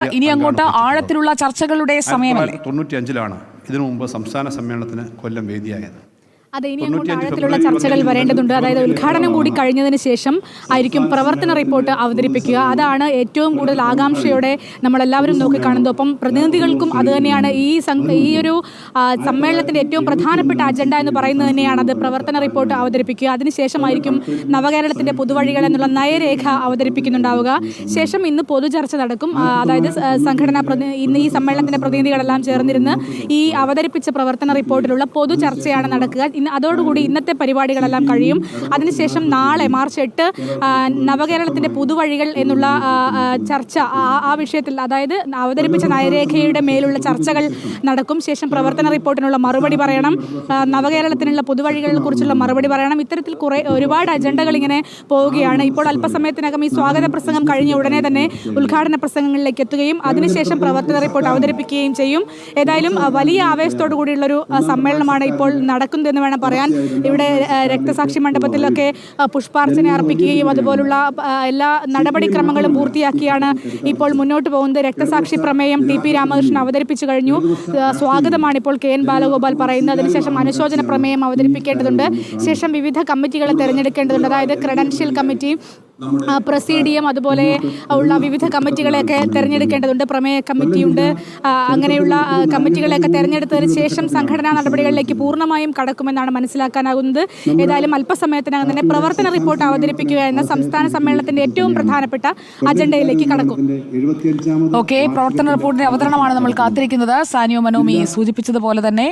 ഇനി അങ്ങോട്ട് ആഴത്തിലുള്ള ചർച്ചകളുടെ സമയമല്ലേ? തൊണ്ണൂറ്റി അഞ്ചിലാണ് ഇതിനു മുമ്പ് സംസ്ഥാന സമ്മേളനത്തിന് കൊല്ലം വേദിയായത്. അതെ ഇനി അങ്ങോട്ട് ആഴത്തിലുള്ള ചർച്ചകൾ വരേണ്ടതുണ്ട്. അതായത് ഉദ്ഘാടനം കൂടി കഴിഞ്ഞതിന് ശേഷം ആയിരിക്കും പ്രവർത്തന റിപ്പോർട്ട് അവതരിപ്പിക്കുക. അതാണ് ഏറ്റവും കൂടുതൽ ആകാംക്ഷയോടെ നമ്മളെല്ലാവരും നോക്കിക്കാണുന്നത്. ഒപ്പം പ്രതിനിധികൾക്കും അത് തന്നെയാണ് ഈ ഈ ഒരു ആ, സമ്മേളനത്തിന്റെ ഏറ്റവും പ്രധാനപ്പെട്ട അജണ്ട എന്ന് പറയുന്നത് തന്നെയാണ് അത് പ്രവർത്തന റിപ്പോർട്ട് അവതരിപ്പിക്കുക. അതിനുശേഷമായിരിക്കും നവകേരളത്തിന്റെ പൊതുവഴികൾ എന്നുള്ള നയരേഖ അവതരിപ്പിക്കുന്നുണ്ടാവുക. ശേഷം ഇന്ന് പൊതുചർച്ച നടക്കും. അതായത് സംഘടനാ പ്രതി ഇന്ന് ഈ സമ്മേളനത്തിന്റെ പ്രതിനിധികളെല്ലാം ചേർന്നിരുന്ന് ഈ അവതരിപ്പിച്ച പ്രവർത്തന റിപ്പോർട്ടിലുള്ള പൊതുചർച്ചയാണ് നടക്കുക. ഇന്ന് അതോടുകൂടി ഇന്നത്തെ പരിപാടികളെല്ലാം കഴിയും. അതിനുശേഷം നാളെ മാർച്ച് എട്ട് നവകേരളത്തിന്റെ പുതുവഴികൾ എന്നുള്ള ചർച്ച ആ- വിഷയത്തിൽ അതായത് അവതരിപ്പിച്ച നയരേഖയുടെ മേലുള്ള ചർച്ചകൾ നടക്കും. ശേഷം പ്രവർത്തന റിപ്പോർട്ടിനുള്ള മറുപടി പറയണം. നവകേരളത്തിനുള്ള പുതുവഴികളെ കുറിച്ചുള്ള മറുപടി പറയണം. ഇത്തരത്തിൽ കുറേ ഒരുപാട് അജണ്ടകൾ ഇങ്ങനെ പോവുകയാണ്. ഇപ്പോൾ അല്പസമയത്തിനകം ഈ സ്വാഗത പ്രസംഗം കഴിഞ്ഞ ഉടനെ തന്നെ ഉദ്ഘാടന പ്രസംഗങ്ങളിലേക്ക് എത്തുകയും അതിനുശേഷം പ്രവർത്തന റിപ്പോർട്ട് അവതരിപ്പിക്കുകയും ചെയ്യും. ഏതായാലും വലിയ ആവേശത്തോടു കൂടിയുള്ളൊരു സമ്മേളനമാണ് ഇപ്പോൾ നടക്കുന്നതെന്ന് വേണം പറയാൻ. ഇവിടെ രക്തസാക്ഷി മണ്ഡപത്തിലൊക്കെ പുഷ്പാർച്ചന അർപ്പിക്കുകയും അതുപോലുള്ള എല്ലാ നടപടിക്രമങ്ങളും പൂർത്തിയാക്കിയാണ് ഇപ്പോൾ മുന്നോട്ട് പോകുന്നത്. രക്തസാക്ഷി പ്രമേയം ടി പി രാമകൃഷ്ണൻ അവതരിപ്പിച്ചു കഴിഞ്ഞു. സ്വാഗതമാണ് ഇപ്പോൾ കെ എൻ ബാലഗോപാൽ പറയുന്നത്. അതിനുശേഷം അനുശോചന പ്രമേയം അവതരിപ്പിക്കേണ്ടതുണ്ട്. ശേഷം വിവിധ കമ്മിറ്റികളെ തിരഞ്ഞെടുക്കേണ്ടതുണ്ട്. അതായത് ക്രെഡൻഷ്യൽ കമ്മിറ്റി പ്രസീഡിയം അതുപോലെ ഉള്ള വിവിധ കമ്മിറ്റികളെയൊക്കെ തിരഞ്ഞെടുക്കേണ്ടതുണ്ട്. പ്രമേയ കമ്മിറ്റിയുണ്ട്. അങ്ങനെയുള്ള കമ്മിറ്റികളെയൊക്കെ തിരഞ്ഞെടുത്തതിന് ശേഷം സംഘടനാ നടപടികളിലേക്ക് പൂർണമായും കടക്കുമെന്നാണ് മനസ്സിലാക്കാനാകുന്നത്. ഏതായാലും അല്പസമയത്തിനകം തന്നെ പ്രവർത്തന റിപ്പോർട്ട് അവതരിപ്പിക്കുക എന്ന സംസ്ഥാന സമ്മേളനത്തിന്റെ ഏറ്റവും പ്രധാനപ്പെട്ട അജണ്ടയിലേക്ക് കടക്കും. ഓക്കെ പ്രവർത്തന റിപ്പോർട്ടിന്റെ അവതരണമാണ് നമ്മൾ കാത്തിരിക്കുന്നത്. സാനിയോ മനോമി സൂചിപ്പിച്ചതുപോലെ തന്നെ